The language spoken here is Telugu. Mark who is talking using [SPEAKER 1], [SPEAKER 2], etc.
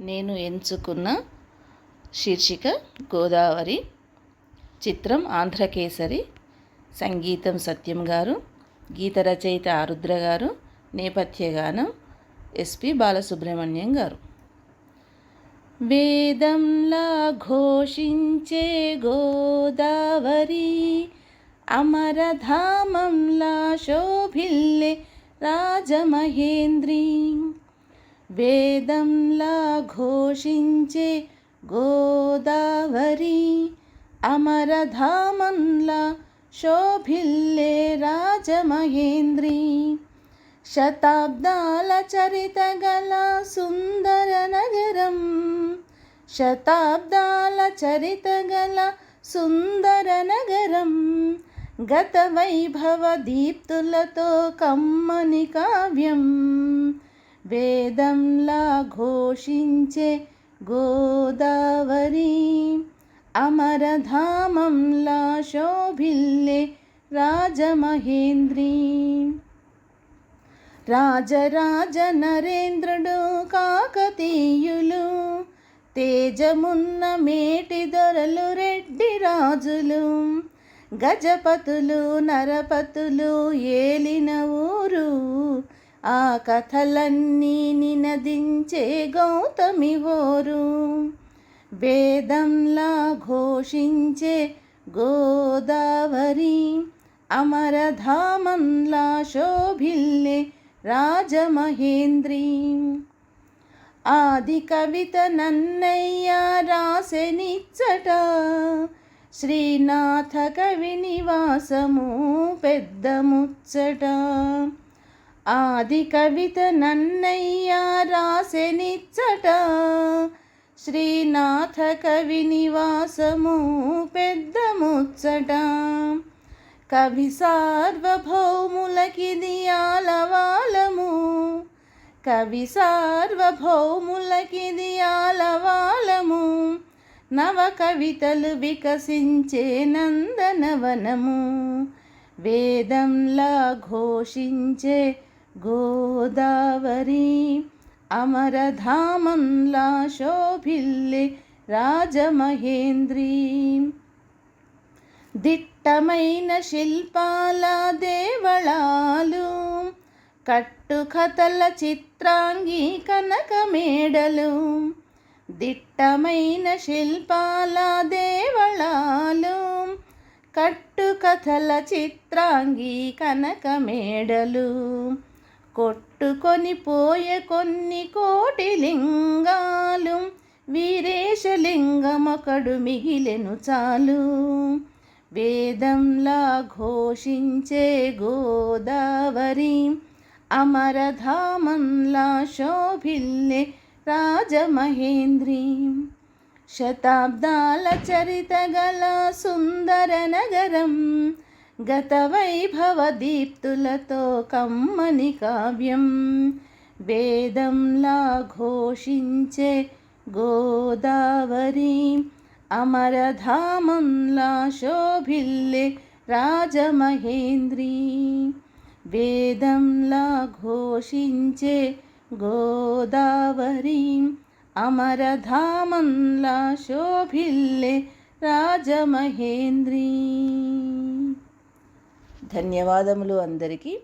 [SPEAKER 1] నేను ఎంచుకున్న శీర్షిక గోదావరి చిత్రం ఆంధ్రకేసరి సంగీతం సత్యం గారు గీత రచయిత ఆరుద్ర గారు నేపథ్య గానం ఎస్పి బాలసుబ్రహ్మణ్యం గారు. వేదంలా ఘోషించే గోదావరి అమరధామంలా శోభిల్లే రాజమహేంద్రీ. వేదంలా ఘోషించే గోదావరి అమరధామంలా శోభిల్లే రాజమహేంద్రి శతాబ్దాల చరిత గల సుందర నగరం శతాబ్దాల చరిత గల సుందర నగరం గత వైభవ దీప్తులతో కమ్మని కావ్యం వేదంలా ఘోషించే గోదావరి అమరధామంలా శోభిల్లే రాజమహేంద్రి. రాజరాజ నరేంద్రుడు కాకతీయులు తేజమున్న మేటి దొరలు రెడ్డి రాజులు గజపతులు నరపతులు ఏలిన ఊరు ఆ కథలన్నీ నినదించే గౌతమి ఓరు వేదంలా ఘోషించే గోదావరి అమరధామంలా శోభిల్లే రాజమహేంద్రి. ఆది కవిత నన్నయ్య రాసెనిచ్చట శ్రీనాథ కవి నివాసము పెద్ద ముచ్చట ఆది కవిత నన్నయ్య రాసెనిచ్చట. శ్రీనాథ కవి నివాసము పెద్ద ముచ్చట కవి సార్వభౌములకిది ఆలవాలము. కవి సార్వభౌములకిది ఆలవాలము. నవ కవితలు వికసించే నందనవనము. వేదంలా ఘోషించే గోదావరి అమరధామంలా శోభిల్లి రాజమహేంద్రీ. దిట్టమైన శిల్పాల దేవళాలు కట్టుకథల చిత్రాంగి కనక మేడలు దిట్టమైన శిల్పాల దేవళాలు కట్టుకథల చిత్రాంగి కనక మేడలు. కొట్టుకొని పోయే కొన్ని కోటి లింగాలు వీరేశలింగమొకడు మిగిలెను చాలు. వేదంలా ఘోషించే గోదావరి అమరధామంలా శోభిల్లే రాజమహేంద్రి. శతాబ్దాల చరిత గల సుందర నగరం గత వైభవ దీప్తులతో కమ్మని కావ్యం వేదంలా ఘోషించే గోదావరి అమరధామంలా శోభిల్లే రాజమహేంద్రి వేదంలా ఘోషించే గోదావరి అమరధామంలా శోభిల్లే రాజమహేంద్రీ ధన్యవాదములు అందరికీ.